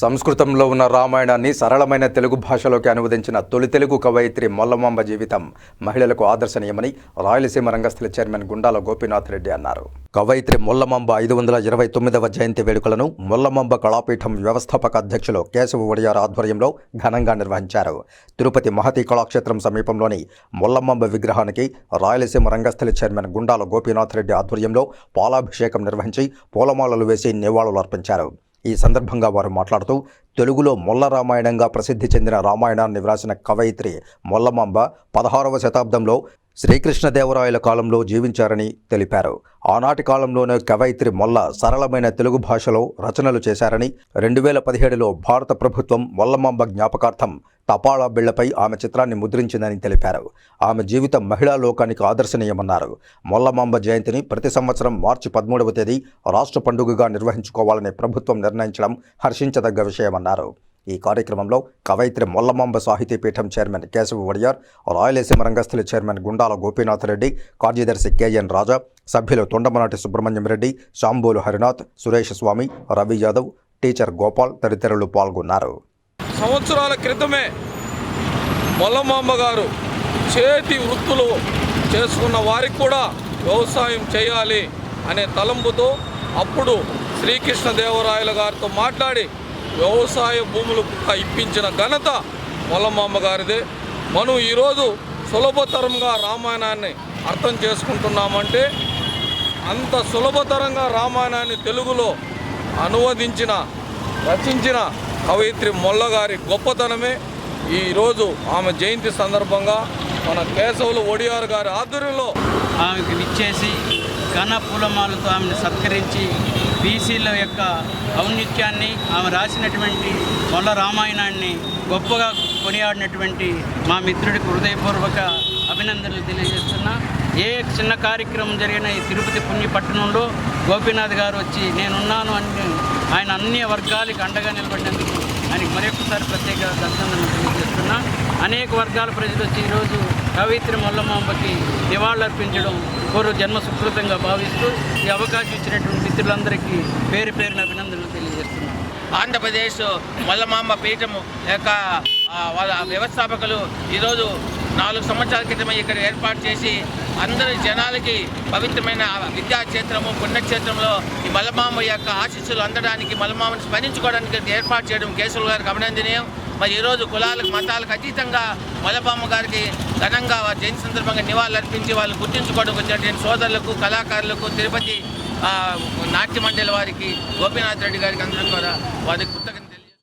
సంస్కృతంలో ఉన్న రామాయణాన్ని సరళమైన తెలుగు భాషలోకి అనువదించిన తొలి తెలుగు కవయిత్రి మల్లమాంబ జీవితం మహిళలకు ఆదర్శనీయమని రాయలసీమ రంగస్థల చైర్మన్ గుండాల గోపీనాథ్ రెడ్డి అన్నారు. కవయిత్రి మొల్లమాంబ ఐదు వందల ఇరవై తొమ్మిదవ జయంతి వేడుకలను మొల్లమాంబ కళాపీఠం వ్యవస్థాపక అధ్యక్షులు కేశవ ఒడియార్ ఆధ్వర్యంలో ఘనంగా నిర్వహించారు. తిరుపతి మహతి కళాక్షేత్రం సమీపంలోని మొల్లమాంబ విగ్రహానికి రాయలసీమ రంగస్థల చైర్మన్ గుండాల గోపీనాథ్ రెడ్డి ఆధ్వర్యంలో పాలాభిషేకం నిర్వహించి పూలమాలలు వేసి నివాళులు అర్పించారు ఈ సందర్భంగా వారు మాట్లాడుతూ తెలుగులో మొల్ల రామాయణంగా ప్రసిద్ధి చెందిన రామాయణాన్ని వ్రాసిన కవయిత్రి మొల్లమాంబ పదహారవ శతాబ్దంలో శ్రీకృష్ణదేవరాయల కాలంలో జీవించారని తెలిపారు. ఆనాటి కాలంలోనే కవయిత్రి మొల్ల సరళమైన తెలుగు భాషలో రచనలు చేశారని రెండు వేల పదిహేడులో భారత ప్రభుత్వం మొల్లమాంబ జ్ఞాపకార్థం తపాళా బిళ్ళపై ఆమె చిత్రాన్ని ముద్రించిందని తెలిపారు. ఆమె జీవితం మహిళా లోకానికి ఆదర్శనీయమన్నారు. మొల్లమాంబ జయంతిని ప్రతి సంవత్సరం మార్చి పదమూడవ తేదీ రాష్ట్ర పండుగగా నిర్వహించుకోవాలని ప్రభుత్వం నిర్ణయించడం హర్షించదగ్గ విషయమన్నారు. ఈ కార్యక్రమంలో కవయిత్రి మొల్లమాంబ సాహితీ పీఠం చైర్మన్ కేశవ వడియార్ రాయలసీమ రంగస్థలి చైర్మన్ గుండాల గోపీనాథ్ రెడ్డి కార్యదర్శి కేఎన్ రాజా సభ్యులు తొండమనాటి సుబ్రహ్మణ్యం రెడ్డి శాంబోలు హరినాథ్ సురేష్ స్వామి రవి యాదవ్ టీచర్ గోపాల్ తదితరులు పాల్గొన్నారు. సంవత్సరాల క్రితమే మొల్లమాంబ గారు చేతి వృత్తులు చేసుకున్న వారికి కూడా వ్యవసాయం చేయాలి అనే తలంపుతో అప్పుడు శ్రీకృష్ణదేవరాయల గారితో మాట్లాడి వ్యవసాయ భూములు కూడా ఇప్పించిన ఘనత మొల్లమాంబ గారిదే మనం ఈరోజు సులభతరంగా రామాయణాన్ని అర్థం చేసుకుంటున్నామంటే అంత సులభతరంగా రామాయణాన్ని తెలుగులో అనువదించిన రచించిన కవయిత్రి మొల్లగారి గొప్పతనమే. ఈరోజు ఆమె జయంతి సందర్భంగా మన కేశవులు ఒడియార్ గారి ఆధ్వర్యంలో ఆమెకు విచ్చేసి ఘన పూలమాలతో ఆమెను సత్కరించి బీసీల యొక్క ఔన్నిత్యాన్ని ఆమె రాసినటువంటి మొల్ల రామాయణాన్ని గొప్పగా కొనియాడినటువంటి మా మిత్రుడికి హృదయపూర్వక అభినందనలు తెలియజేస్తున్నా. ఏ చిన్న కార్యక్రమం జరిగిన ఈ తిరుపతి పుణ్యపట్టణంలో గోపీనాథ్ గారు వచ్చి నేనున్నాను అని ఆయన అన్ని వర్గాలకు అండగా నిలబడినందుకు ఆయనకి మరొకసారి ప్రత్యేక అభినందనలు అనేక వర్గాల ప్రజలు వచ్చి ఈరోజు కవిత్రి మల్లమాంబకి నివాళులర్పించడం పూర్వ జన్మ సుకృతంగా భావిస్తూ ఈ అవకాశం ఇచ్చినటువంటి మిత్రులందరికీ పేరు పేరున అభినందనలు తెలియజేస్తున్నాను. ఆంధ్రప్రదేశ్ మల్లమాంబ పీఠము యొక్క వాళ్ళ వ్యవస్థాపకులు ఈరోజు నాలుగు సంవత్సరాల క్రితమే ఇక్కడ ఏర్పాటు చేసి అందరి జనాలకి పవిత్రమైన విద్యా క్షేత్రము పుణ్యక్షేత్రంలో ఈ మల్లమాంబ యొక్క ఆశీస్సులు అందడానికి మల్లమాంబని స్మరించుకోవడానికి ఏర్పాటు చేయడం కేసులు గారికి అభినందనీయం. మరి ఈరోజు కులాలకు మతాలకు అతీతంగా మల్లబామ్మ గారికి ఘనంగా వారి జయంతి సందర్భంగా నివాళులు అర్పించి వాళ్ళు గుర్తించుకోవడం వచ్చినటువంటి సోదరులకు కళాకారులకు తిరుపతి నాట్య మండలి వారికి గోపీనాథ్ రెడ్డి గారికి అందరం కూడా వారికి కృతజ్ఞత